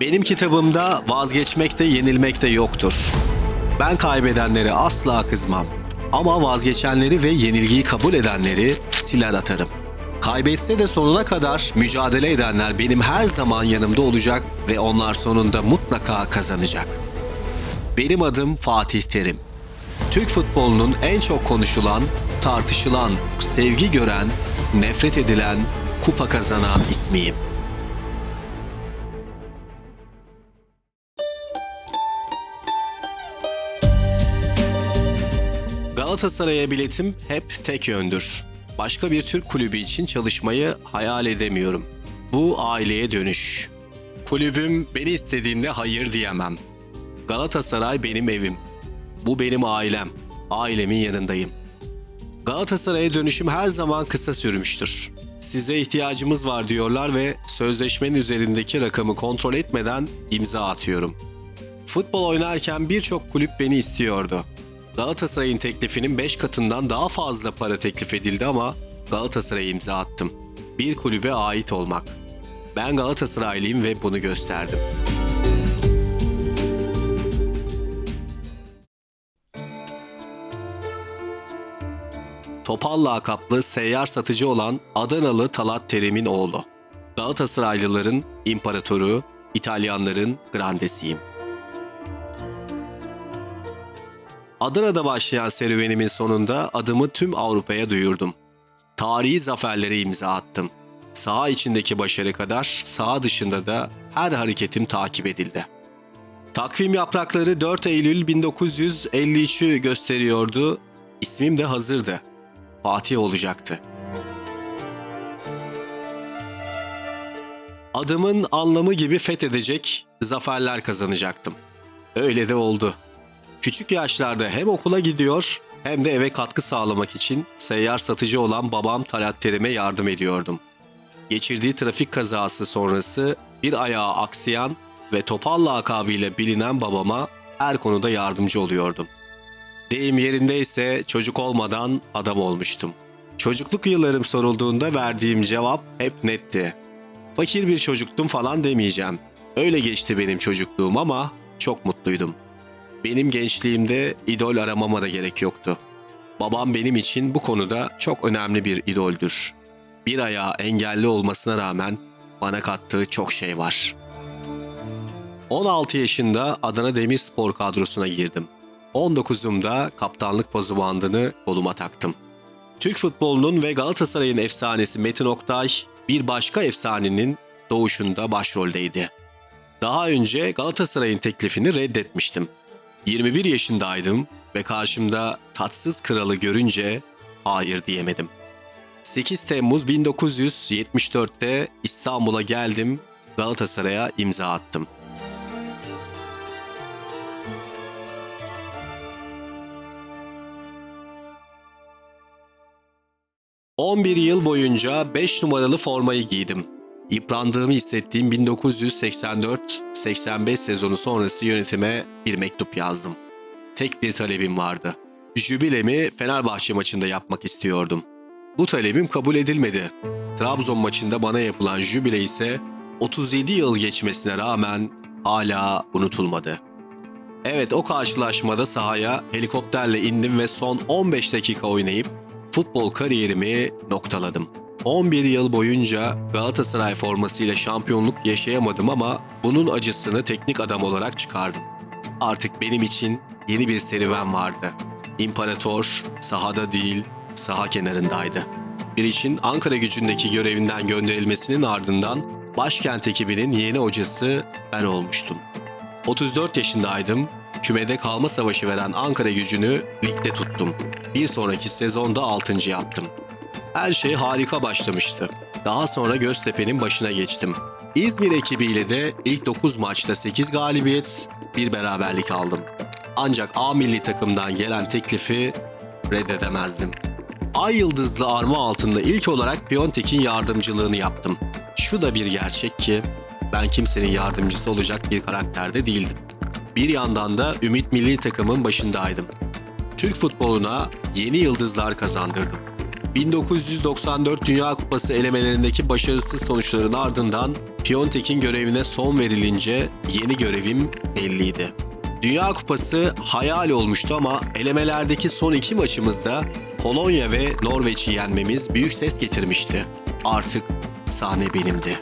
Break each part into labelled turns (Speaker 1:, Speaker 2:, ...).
Speaker 1: Benim kitabımda vazgeçmek de yenilmek de yoktur. Ben kaybedenlere asla kızmam. Ama vazgeçenleri ve yenilgiyi kabul edenleri siler atarım. Kaybetse de sonuna kadar mücadele edenler benim her zaman yanımda olacak ve onlar sonunda mutlaka kazanacak. Benim adım Fatih Terim. Türk futbolunun en çok konuşulan, tartışılan, sevgi gören, nefret edilen, kupa kazanan ismiyim. Galatasaray'a biletim hep tek yöndür. Başka bir Türk kulübü için çalışmayı hayal edemiyorum. Bu aileye dönüş. Kulübüm beni istediğinde hayır diyemem. Galatasaray benim evim. Bu benim ailem. Ailemin yanındayım. Galatasaray'a dönüşüm her zaman kısa sürmüştür. Size ihtiyacımız var diyorlar ve sözleşmenin üzerindeki rakamı kontrol etmeden imza atıyorum. Futbol oynarken birçok kulüp beni istiyordu. Galatasaray'ın teklifinin 5 katından daha fazla para teklif edildi ama Galatasaray'a imza attım. Bir kulübe ait olmak. Ben Galatasaraylıyım ve bunu gösterdim. Topal lakaplı seyyar satıcı olan Adanalı Talat Terim'in oğlu. Galatasaraylıların imparatoru, İtalyanların grandesiyim. Adana'da başlayan serüvenimin sonunda adımı tüm Avrupa'ya duyurdum. Tarihi zaferlere imza attım. Saha içindeki başarı kadar saha dışında da her hareketim takip edildi. Takvim yaprakları 4 Eylül 1953'ü gösteriyordu. İsmim de hazırdı. Fatih olacaktı. Adımın anlamı gibi fethedecek zaferler kazanacaktım. Öyle de oldu. Küçük yaşlarda hem okula gidiyor hem de eve katkı sağlamak için seyyar satıcı olan babam Talat Terim'e yardım ediyordum. Geçirdiği trafik kazası sonrası bir ayağı aksayan ve topal lakabıyla bilinen babama her konuda yardımcı oluyordum. Deyim yerindeyse çocuk olmadan adam olmuştum. Çocukluk yıllarım sorulduğunda verdiğim cevap hep netti. Fakir bir çocuktum falan demeyeceğim. Öyle geçti benim çocukluğum ama çok mutluydum. Benim gençliğimde idol aramama da gerek yoktu. Babam benim için bu konuda çok önemli bir idoldür. Bir ayağı engelli olmasına rağmen bana kattığı çok şey var. 16 yaşında Adana Demirspor kadrosuna girdim. 19'umda kaptanlık pozu bandını koluma taktım. Türk futbolunun ve Galatasaray'ın efsanesi Metin Oktay bir başka efsanenin doğuşunda başroldeydi. Daha önce Galatasaray'ın teklifini reddetmiştim. 21 yaşındaydım ve karşımda tatsız kralı görünce hayır diyemedim. 8 Temmuz 1974'te İstanbul'a geldim, Galatasaray'a imza attım. ...11 yıl boyunca 5 numaralı formayı giydim. Yıprandığımı hissettiğim 1984-85 sezonu sonrası yönetime bir mektup yazdım. Tek bir talebim vardı. Jübilemi Fenerbahçe maçında yapmak istiyordum. Bu talebim kabul edilmedi. Trabzon maçında bana yapılan jübile ise 37 yıl geçmesine rağmen hala unutulmadı. Evet o karşılaşmada sahaya helikopterle indim ve son 15 dakika oynayıp futbol kariyerimi noktaladım. 11 yıl boyunca Galatasaray formasıyla şampiyonluk yaşayamadım ama bunun acısını teknik adam olarak çıkardım. Artık benim için yeni bir serüven vardı. İmparator sahada değil, saha kenarındaydı. Bir için Ankara gücündeki görevinden gönderilmesinin ardından başkent ekibinin yeni hocası ben olmuştum. 34 yaşındaydım. Kümede kalma savaşı veren Ankara gücünü ligde tuttum. Bir sonraki sezonda 6. yaptım. Her şey harika başlamıştı. Daha sonra Göztepe'nin başına geçtim. İzmir ekibiyle de ilk 9 maçta 8 galibiyet, bir beraberlik aldım. Ancak A milli takımdan gelen teklifi reddedemezdim. Ay yıldızlı arma altında ilk olarak Piontek'in yardımcılığını yaptım. Şu da bir gerçek ki ben kimsenin yardımcısı olacak bir karakterde değildim. Bir yandan da Ümit Milli Takımın başındaydım. Türk futboluna yeni yıldızlar kazandırdım. 1994 Dünya Kupası elemelerindeki başarısız sonuçların ardından Piontek'in görevine son verilince yeni görevim belliydi. Dünya Kupası hayal olmuştu ama elemelerdeki son iki maçımızda Polonya ve Norveç'i yenmemiz büyük ses getirmişti. Artık sahne benimdi.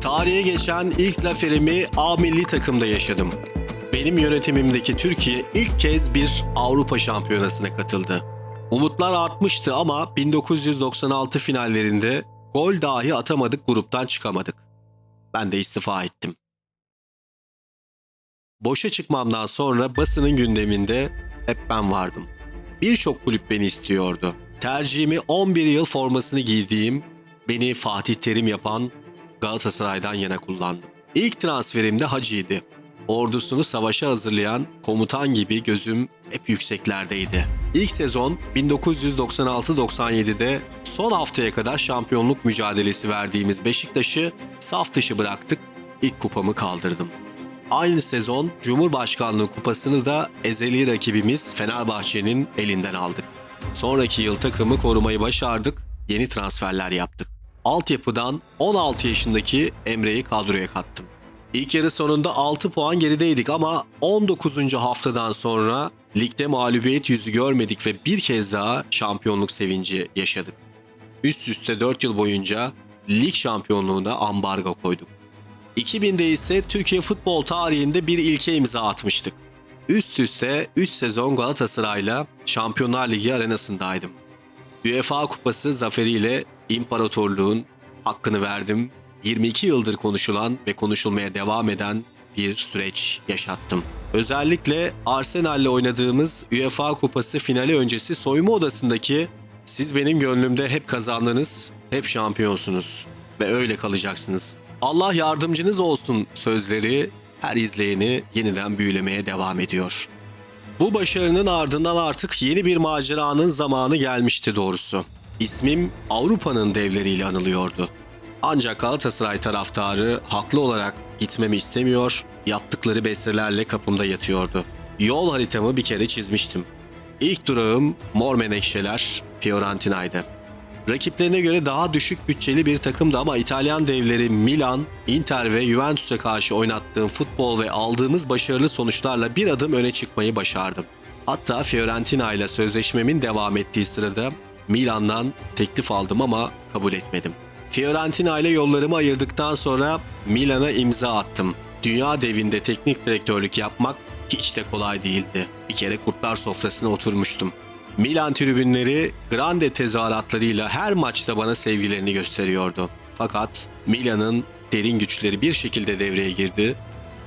Speaker 1: Tarihe geçen ilk zaferimi A milli takımda yaşadım. Benim yönetimimdeki Türkiye ilk kez bir Avrupa Şampiyonası'na katıldı. Umutlar artmıştı ama 1996 finallerinde gol dahi atamadık gruptan çıkamadık. Ben de istifa ettim. Boşa çıkmamdan sonra basının gündeminde hep ben vardım. Birçok kulüp beni istiyordu. Tercihimi 11 yıl formasını giydiğim, beni Fatih Terim yapan Galatasaray'dan yana kullandım. İlk transferim de Hacı'ydı. Ordusunu savaşa hazırlayan komutan gibi gözüm hep yükseklerdeydi. İlk sezon 1996-97'de son haftaya kadar şampiyonluk mücadelesi verdiğimiz Beşiktaş'ı saf dışı bıraktık. İlk kupamı kaldırdım. Aynı sezon Cumhurbaşkanlığı kupasını da ezeli rakibimiz Fenerbahçe'nin elinden aldık. Sonraki yıl takımı korumayı başardık, yeni transferler yaptık. Altyapıdan 16 yaşındaki Emre'yi kadroya kattım. İlk yarı sonunda 6 puan gerideydik ama 19. haftadan sonra ligde mağlubiyet yüzü görmedik ve bir kez daha şampiyonluk sevinci yaşadık. Üst üste 4 yıl boyunca lig şampiyonluğuna ambargo koyduk. 2000'de ise Türkiye futbol tarihinde bir ilke imza atmıştık. Üst üste 3 sezon Galatasaray'la Şampiyonlar Ligi arenasındaydım. UEFA Kupası zaferiyle imparatorluğun hakkını verdim. 22 yıldır konuşulan ve konuşulmaya devam eden bir süreç yaşattım. Özellikle Arsenal'le oynadığımız UEFA Kupası finali öncesi soyunma odasındaki siz benim gönlümde hep kazandınız, hep şampiyonsunuz ve öyle kalacaksınız. Allah yardımcınız olsun sözleri her izleyeni yeniden büyülemeye devam ediyor. Bu başarının ardından artık yeni bir maceranın zamanı gelmişti doğrusu. İsmim Avrupa'nın devleriyle anılıyordu. Ancak Galatasaray taraftarı haklı olarak gitmemi istemiyor, yaptıkları bestelerle kapımda yatıyordu. Yol haritamı bir kere çizmiştim. İlk durağım Mor Menekşeler, Fiorentina'ydı. Rakiplerine göre daha düşük bütçeli bir takımdı ama İtalyan devleri Milan, Inter ve Juventus'a karşı oynattığım futbol ve aldığımız başarılı sonuçlarla bir adım öne çıkmayı başardım. Hatta Fiorentina ile sözleşmemin devam ettiği sırada Milan'dan teklif aldım ama kabul etmedim. Fiorentina ile yollarımı ayırdıktan sonra Milan'a imza attım. Dünya devinde teknik direktörlük yapmak hiç de kolay değildi. Bir kere kurtlar sofrasına oturmuştum. Milan tribünleri grande tezahüratlarıyla her maçta bana sevgilerini gösteriyordu. Fakat Milan'ın derin güçleri bir şekilde devreye girdi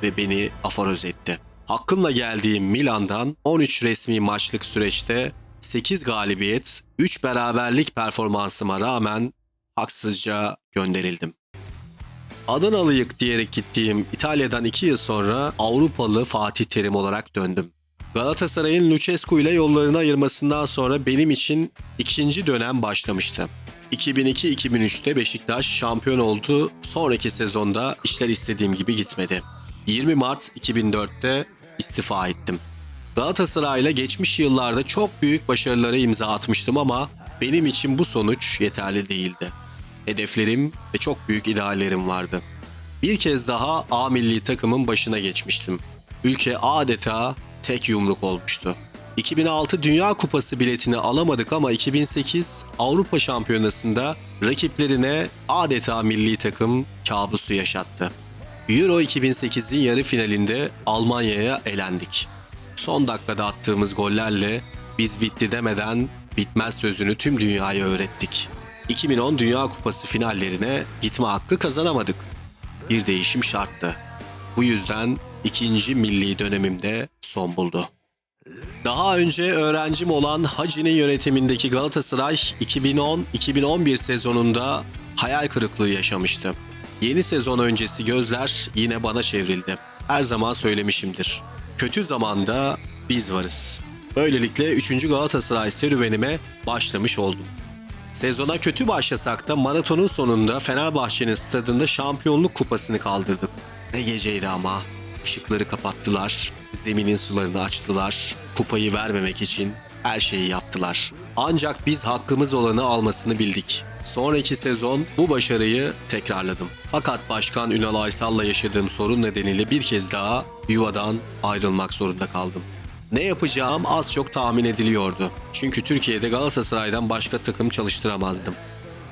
Speaker 1: ve beni aforoz etti. Hakkımla geldiğim Milan'dan 13 resmi maçlık süreçte 8 galibiyet, 3 beraberlik performansıma rağmen haksızca gönderildim. Adanalıyık diyerek gittiğim İtalya'dan 2 yıl sonra Avrupalı Fatih Terim olarak döndüm. Galatasaray'ın Lucescu ile yollarını ayırmasından sonra benim için ikinci dönem başlamıştı. 2002-2003'te Beşiktaş şampiyon oldu. Sonraki sezonda işler istediğim gibi gitmedi. 20 Mart 2004'te istifa ettim. Galatasaray'la geçmiş yıllarda çok büyük başarılara imza atmıştım ama benim için bu sonuç yeterli değildi. Hedeflerim ve çok büyük ideallerim vardı. Bir kez daha A milli takımın başına geçmiştim. Ülke adeta tek yumruk olmuştu. 2006 Dünya Kupası biletini alamadık ama 2008 Avrupa Şampiyonası'nda rakiplerine adeta milli takım kabusu yaşattı. Euro 2008'in yarı finalinde Almanya'ya elendik. Son dakikada attığımız gollerle biz bitti demeden bitmez sözünü tüm dünyaya öğrettik. 2010 Dünya Kupası finallerine gitme hakkı kazanamadık. Bir değişim şarttı. Bu yüzden ikinci milli dönemimde son buldu. Daha önce öğrencim olan Hacı'nin yönetimindeki Galatasaray 2010-2011 sezonunda hayal kırıklığı yaşamıştı. Yeni sezon öncesi gözler yine bana çevrildi. Her zaman söylemişimdir. Kötü zamanda biz varız. Böylelikle 3. Galatasaray serüvenime başlamış oldum. Sezona kötü başlasak da maratonun sonunda Fenerbahçe'nin stadında şampiyonluk kupasını kaldırdık. Ne geceydi ama. Işıkları kapattılar, zeminin sularını açtılar, kupayı vermemek için her şeyi yaptılar. Ancak biz hakkımız olanı almasını bildik. Sonraki sezon bu başarıyı tekrarladım. Fakat Başkan Ünal Aysal'la yaşadığım sorun nedeniyle bir kez daha yuvadan ayrılmak zorunda kaldım. Ne yapacağım az çok tahmin ediliyordu. Çünkü Türkiye'de Galatasaray'dan başka takım çalıştıramazdım.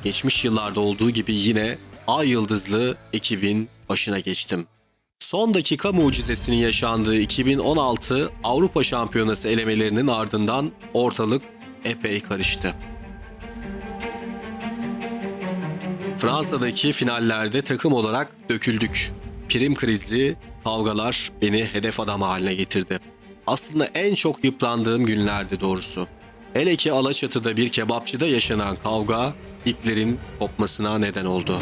Speaker 1: Geçmiş yıllarda olduğu gibi yine Ay Yıldızlı ekibin başına geçtim. Son dakika mucizesinin yaşandığı 2016 Avrupa Şampiyonası elemelerinin ardından ortalık epey karıştı. Fransa'daki finallerde takım olarak döküldük. Prim krizi, kavgalar beni hedef adam haline getirdi. Aslında en çok yıprandığım günlerdi doğrusu. Hele ki Alaçatı'da bir kebapçıda yaşanan kavga iplerin kopmasına neden oldu.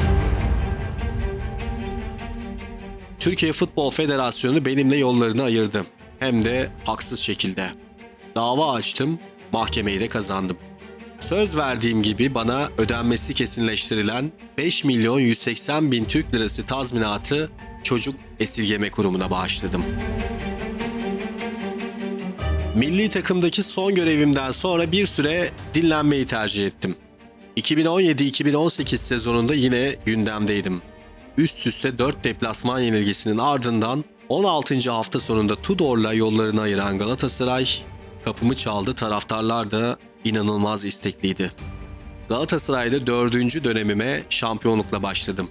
Speaker 1: Türkiye Futbol Federasyonu benimle yollarını ayırdı. Hem de haksız şekilde. Dava açtım, mahkemeyi de kazandım. Söz verdiğim gibi bana ödenmesi kesinleştirilen 5 milyon 180 bin Türk lirası tazminatı çocuk esirgeme kurumuna bağışladım. Milli takımdaki son görevimden sonra bir süre dinlenmeyi tercih ettim. 2017-2018 sezonunda yine gündemdeydim. Üst üste 4 deplasman yenilgisinin ardından 16. hafta sonunda Tudor'la yollarını ayıran Galatasaray kapımı çaldı taraftarlar da inanılmaz istekliydi. Galatasaray'da dördüncü dönemime şampiyonlukla başladım.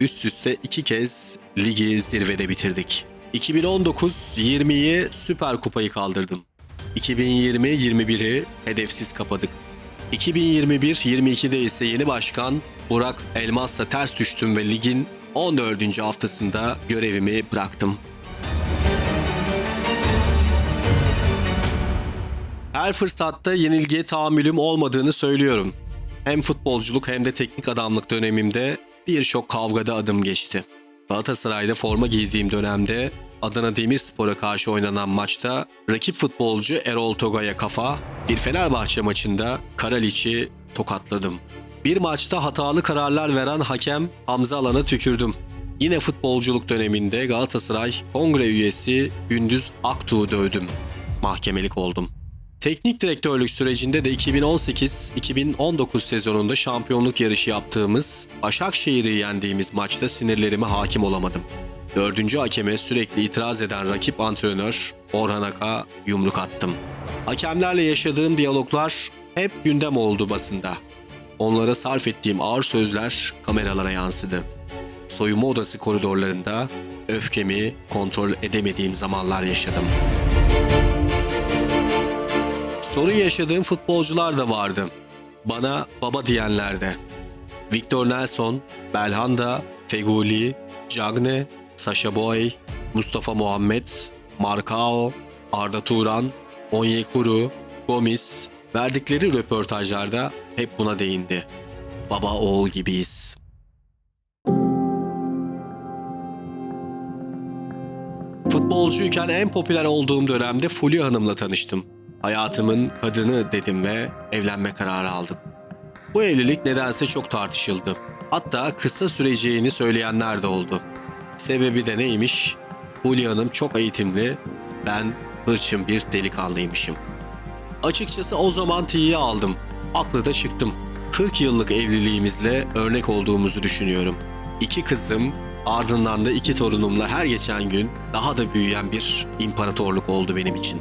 Speaker 1: Üst üste iki kez ligi zirvede bitirdik. 2019-20'yi Süper Kupayı kaldırdım. 2020-21'i hedefsiz kapadık. 2021-22'de ise yeni başkan Burak Elmas'la ters düştüm ve ligin 14. haftasında görevimi bıraktım. Her fırsatta yenilgiye tahammülüm olmadığını söylüyorum. Hem futbolculuk hem de teknik adamlık dönemimde birçok kavgada adım geçti. Galatasaray'da forma giydiğim dönemde Adana Demirspor'a karşı oynanan maçta rakip futbolcu Erol Togay'a kafa, bir Fenerbahçe maçında Karaliç'i tokatladım. Bir maçta hatalı kararlar veren hakem Hamza Alan'a tükürdüm. Yine futbolculuk döneminde Galatasaray kongre üyesi Gündüz Aktuğ'u dövdüm. Mahkemelik oldum. Teknik direktörlük sürecinde de 2018-2019 sezonunda şampiyonluk yarışı yaptığımız Başakşehir'i yendiğimiz maçta sinirlerime hakim olamadım. Dördüncü hakeme sürekli itiraz eden rakip antrenör Orhan Ak'a yumruk attım. Hakemlerle yaşadığım diyaloglar hep gündem oldu basında. Onlara sarf ettiğim ağır sözler kameralara yansıdı. Soyunma odası koridorlarında öfkemi kontrol edemediğim zamanlar yaşadım. Sorun yaşadığım futbolcular da vardı. Bana baba diyenler de. Victor Nelson, Belhanda, Feguli, Cagne, Sasha Boy, Mustafa Muhammed, Marcao, Arda Turan, Onyekuru, Gomis verdikleri röportajlarda hep buna değindi. Baba oğul gibiyiz. Futbolcuyken en popüler olduğum dönemde Fulya Hanım'la tanıştım. Hayatımın kadını dedim ve evlenme kararı aldık. Bu evlilik nedense çok tartışıldı. Hatta kısa süreceğini söyleyenler de oldu. Sebebi de neymiş? Fulya Hanım çok eğitimli, ben hırçın bir delikanlıymışım. Açıkçası o zaman tiye aldım. Aklı da çıktım. 40 yıllık evliliğimizle örnek olduğumuzu düşünüyorum. İki kızım, ardından da iki torunumla her geçen gün daha da büyüyen bir imparatorluk oldu benim için.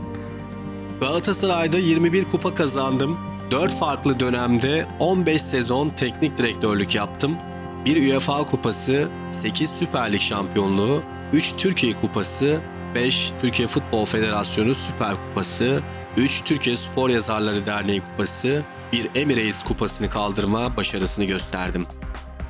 Speaker 1: Galatasaray'da 21 kupa kazandım. 4 farklı dönemde 15 sezon teknik direktörlük yaptım. Bir UEFA kupası, 8 Süper Lig şampiyonluğu, 3 Türkiye kupası, 5 Türkiye Futbol Federasyonu Süper Kupası, 3 Türkiye Spor Yazarları Derneği Kupası, bir Emirates Kupası'nı kaldırma başarısını gösterdim.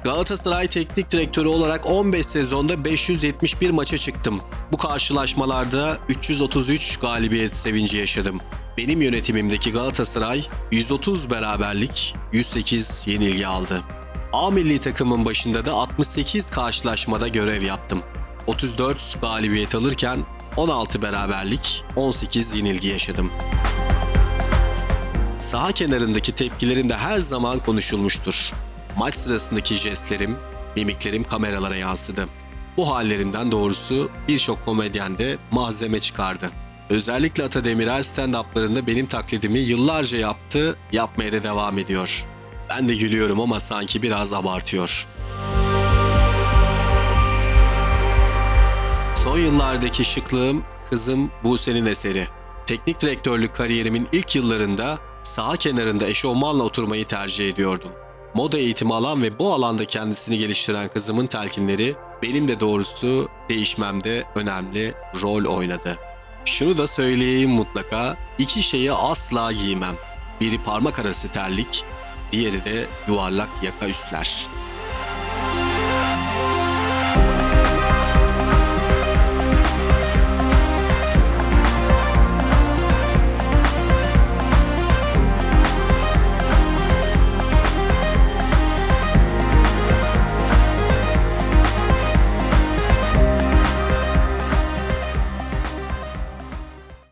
Speaker 1: Galatasaray Teknik Direktörü olarak 15 sezonda 571 maça çıktım. Bu karşılaşmalarda 333 galibiyet sevinci yaşadım. Benim yönetimimdeki Galatasaray 130 beraberlik, 108 yenilgi aldı. A milli takımın başında da 68 karşılaşmada görev yaptım. 34 galibiyet alırken 16 beraberlik, 18 yenilgi yaşadım. Saha kenarındaki tepkilerim de her zaman konuşulmuştur. Maç sırasındaki jestlerim, mimiklerim kameralara yansıdı. Bu hallerinden doğrusu birçok komedyen de malzeme çıkardı. Özellikle Ata Demirer stand-up'larında benim taklidimi yıllarca yaptı, yapmaya da devam ediyor. Ben de gülüyorum ama sanki biraz abartıyor. Son yıllardaki şıklığım kızım Buse'nin eseri. Teknik direktörlük kariyerimin ilk yıllarında saha kenarında eşofmanla oturmayı tercih ediyordum. Moda eğitimi alan ve bu alanda kendisini geliştiren kızımın telkinleri benim de doğrusu değişmemde önemli rol oynadı. Şunu da söyleyeyim mutlaka, iki şeyi asla giymem. Biri parmak arası terlik, diğeri de yuvarlak yaka üstler.